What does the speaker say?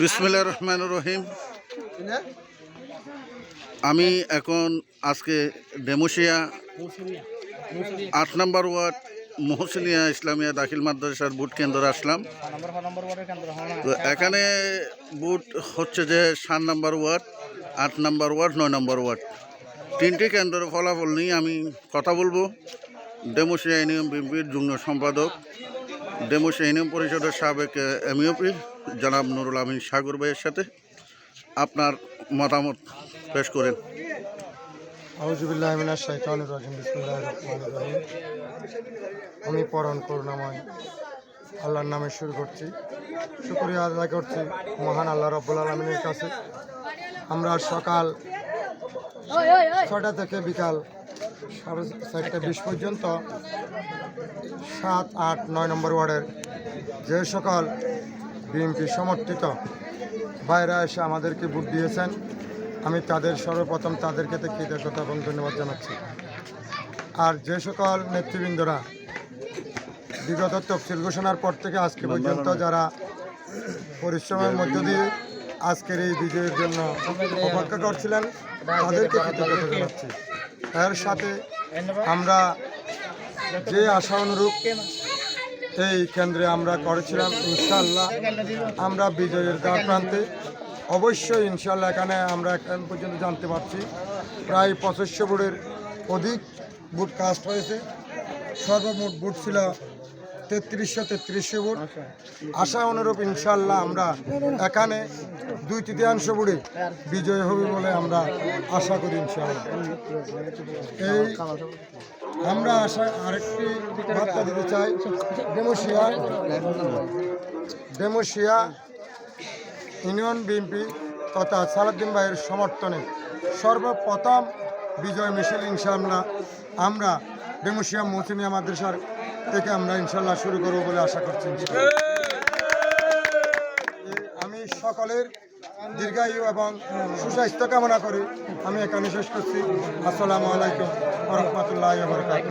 বিসমিল্লা রহমান রহিম। আমি এখন আজকে ডেমোসিয়া আট নম্বর ওয়ার্ড, মহসিনিয়া ইসলামিয়া দাখিল মাদ্রাসার বুট কেন্দ্রে আসলাম। তো এখানে বুট হচ্ছে যে সাত নম্বর ওয়ার্ড, আট নম্বর ওয়ার্ড, নয় নম্বর ওয়ার্ড। তিনটি কেন্দ্রের ফলাফল নিয়ে আমি কথা বলব। ডেমোসিয়া ইউনিয়ন বিএনপির যুগ্ম সম্পাদক ডেমোসিয়া ইউনিয়ন পরিষদের সাবেক এমইওপি জনাব নুরুল আমিন সাগর ভাইয়ের সাথে আপনার মতামত পেশ করেন। আমি পরণ করুণাময় আল্লাহর নামে শুরু করছি। শুকরিয়া আদায় করছি মহান আল্লাহ রব্বুল আলমিনের কাছে। আমরা সকাল ছটা থেকে বিকাল সাড়ে চারটে বিশ পর্যন্ত সাত আট নয় নম্বর ওয়ার্ডের যে সকল বিএনপি সমর্থিত। বাইরে এসে আমাদেরকে ভোট দিয়েছেন। আমি তাদের সর্বপ্রথম তাদেরকে কৃতজ্ঞতা এবং ধন্যবাদ জানাচ্ছি। আর যে সকল নেতৃবৃন্দরা বিগত তফসিল ঘোষণার পর থেকে আজকে পর্যন্ত যারা পরিশ্রমের মধ্য দিয়ে আজকের এই বিজয়ের জন্য অপেক্ষা করছিলেন তাদেরকে কৃতজ্ঞতা জানাচ্ছি। এর সাথে আমরা যে আশা অনুরূপ এই কেন্দ্রে আমরা করেছিলাম ইনশাল্লাহ আমরা বিজয়ের দ্বার প্রান্তে। অবশ্যই ইনশাল্লাহ এখানে আমরা এখন পর্যন্ত জানতে পারছি, প্রায় পঁচিশশো বুটের অধিক বুট কাস্ট হয়েছে। সর্বমোট বুট ছিল তেত্রিশশো তেত্রিশশো বুট আশা অনুরূপ ইনশাল্লাহ আমরা এখানে দুই তৃতীয়াংশ বুড়ে বিজয় হবে বলে আমরা আশা করি ইনশাল্লাহ। এই আমরা আশা আরেকটি বার্তা দিতে চাই। ডেমোসিয়া ডেমোসিয়া ইউনিয়ন বিএনপি তথা সালাদ্দিন ভাইয়ের সমর্থনে সর্বপ্রথম বিজয় মিছিল ইনশাল্লাহ আমরা ডেমোসিয়া মৌসুমিয়া মাদ্রাসার থেকে আমরা ইনশাল্লাহ শুরু করব বলে আশা করছি। আমি সকলের দীর্ঘায়ু এবং সুস্বাস্থ্য কামনা করি। আমি এখানে শেষ করছি। আসসালামু আলাইকুম রহমতুল্লাহ বরকাত